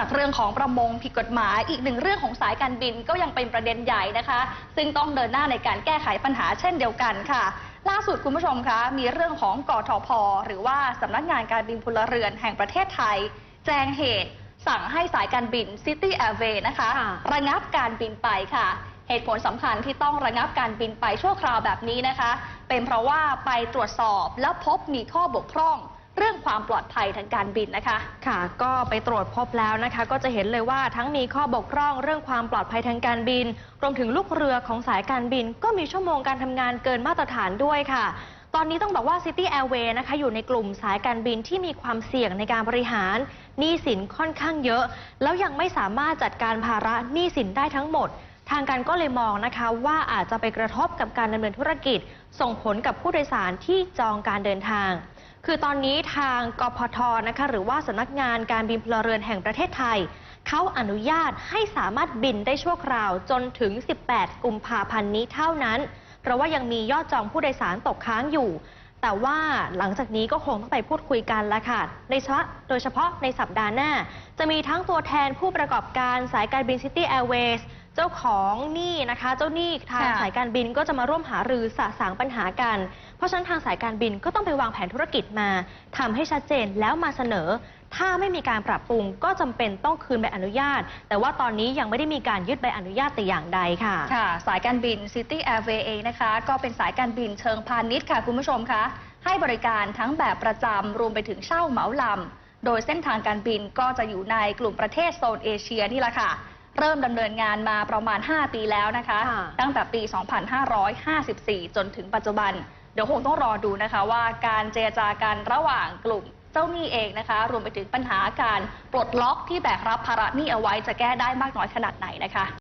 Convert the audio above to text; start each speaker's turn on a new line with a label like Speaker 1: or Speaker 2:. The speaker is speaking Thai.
Speaker 1: จากเรื่องของประมงผิดกฎหมาย อีกหนึ่งเรื่องของสายการบินก็ยังเป็นประเด็นใหญ่นะคะ ซึ่งต้องเดินหน้าในการแก้ไขปัญหาเช่นเดียวกันค่ะ ล่าสุดคุณผู้ชมคะมีเรื่องของกทพหรือว่าสำนักงานการบินพลเรือนแห่งประเทศไทย แจ้งเหตุ สั่งให้สายการบิน City Airways นะคะ
Speaker 2: คะ
Speaker 1: ระงับการบินไปค่ะเหตุผลสำคัญที่ต้องระงับการบินไปชั่วคราวแบบนี้นะคะ เป็นเพราะว่าไปตรวจสอบแล้วพบมีข้อบกพร่อง เรื่องความปลอดภัยทางการบินนะคะ
Speaker 2: ค่ะ ก็ไปตรวจพบแล้วนะคะ ก็จะเห็นเลยว่าทั้งมีข้อบกพร่องเรื่องความปลอดภัยทางการบิน รวมถึงลูกเรือของสายการบิน ก็มีชั่วโมงการทำงานเกินมาตรฐานด้วยค่ะ ตอนนี้ต้องบอกว่า City Airways นะคะอยู่ในกลุ่มสายการบินที่มีความเสี่ยงในการบริหารหนี้สินค่อนข้างเยอะ แล้วยังไม่สามารถจัดการภาระหนี้สินได้ทั้งหมดทางการก็เลยมองนะคะว่าอาจจะไปกระทบกับการดำเนินธุรกิจ ส่งผลกับผู้โดยสารที่จองการเดินทาง คือตอนนี้ทางกพทนะคะหรือว่าสำนักงานการบินพลเรือนแห่งประเทศไทย เขาอนุญาตให้สามารถบินได้ชั่วคราวจนถึง 18 กุมภาพันธ์นี้เท่านั้น เพราะว่ายังมียอดจองผู้โดยสารตกค้างอยู่ แต่ว่าหลังจากนี้ก็คงต้องไปพูดคุยกันล้วค่ะในเฉพาะโดยเฉพาะในสัปดาห์หน้า จะมีทั้งตัวแทนผู้ประกอบการสายการบิน City Airways เจ้าของหนี้นะคะ เจ้าหนี้ทาง
Speaker 1: ค่ะ
Speaker 2: สายการบินก็จะมาร่วมหารือสะสางปัญหากัน เพราะฉะนั้นทางสายการบินก็ต้องไปวางแผนธุรกิจมาทำให้ชัดเจนแล้วมาเสนอ ถ้าไม่มีการปรับปรุงก็จำเป็นต้องคืนใบอนุญาต แต่ว่าตอนนี้ยังไม่ได้มีการยึดใบอนุญาตแต่อย่างใดค่ะ
Speaker 1: ค่ะ สายการบิน City Airways เองนะคะ ก็เป็นสายการบินเชิงพาณิชย์ค่ะ คุณผู้ชมคะ ให้บริการทั้งแบบประจำรวมไปถึงเช่าเหมาลำ โดยเส้นทางการบินก็จะอยู่ในกลุ่มประเทศโซนเอเชียนี่แหละค่ะ เริ่มดำเนินงานมาประมาณ 5 ปีแล้วนะคะ
Speaker 2: ค่ะ
Speaker 1: ตั้งแต่ปี 2554 จนถึงปัจจุบัน เดี๋ยวคงต้องรอดูนะคะว่าการเจรจากันระหว่างกลุ่มเจ้าหนี้เองนะคะ รวมไปถึงปัญหาการปลดล็อกที่แบกรับภาระหนี้เอาไว้จะแก้ได้มากน้อยขนาดไหนนะคะ